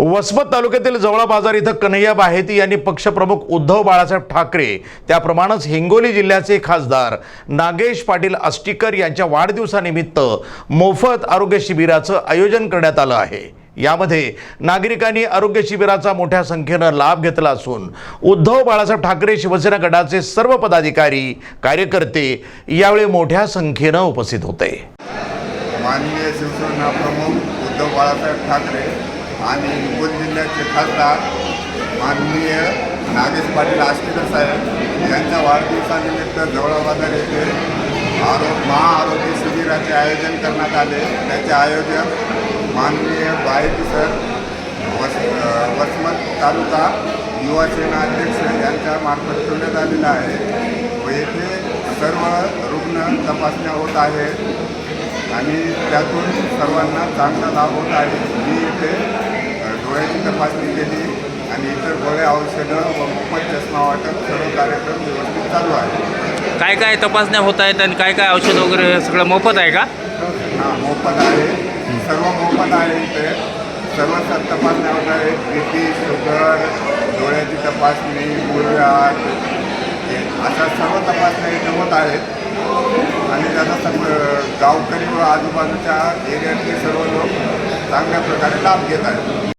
वसमत तालुक्यातील जवळा बाजार इथं कन्हैया बाहेती यांनी पक्षप्रमुख उद्धव बाळासाहेब ठाकरे त्याप्रमाणेच हिंगोली जिल्ह्याचे खासदार नागेश पाटील आष्टीकर यांच्या वाढदिवसानिमित्त मोफत आरोग्य शिबिराचं आयोजन करण्यात आलं आहे. यामध्ये नागरिकांनी आरोग्य शिबिराचा मोठ्या संख्येनं लाभ घेतला असून उद्धव बाळासाहेब ठाकरे शिवसेना गटाचे सर्व पदाधिकारी कार्यकर्ते यावेळी मोठ्या संख्येनं उपस्थित होते. माननीय शिवसेना प्रमुख उद्धव बाळासाहेब ठाकरे आणि हिंगोली जिल्ह्याचे खासदार माननीय नागेश पाटील आष्टेकर साहेब यांच्या वाढदिवसानिमित्त जवळा बाजार येथे आरो महाआरोग्य शिबिराचे आयोजन करण्यात आले. त्याचे आयोजन माननीय बायती सर वस वसमत तालुका युवा सेना अध्यक्ष यांच्या मार्फत ठेवण्यात आलेलं आहे व येथे सर्व रुग्ण तपासण्या होत आहेत आणि त्यातून सर्वांना चांगला लाभ होत आहे. मी इथे डोळ्याची तपासणी केली आणि इतर गोळ्या औषधं व मोफत चष्मा वाटप सर्व कार्यक्रम व्यवस्थित चालू आहे. काय काय तपासण्या होत आहेत आणि काय काय औषध वगैरे सगळं मोफत आहे का? हां मोफत आहे. सर्व मोफत आहे इथे. सर्व तपासण्या होत आहेत. बी पी शुगर डोळ्याची तपासणी मूळव्याध हे अशा सर्व तपासण्या इथे होत आहेत. आणि त्याचा सर्व गावकरी व आजूबाजूच्या एरियातले सर्व लोक चांगल्या प्रकारे लाभ घेत आहेत.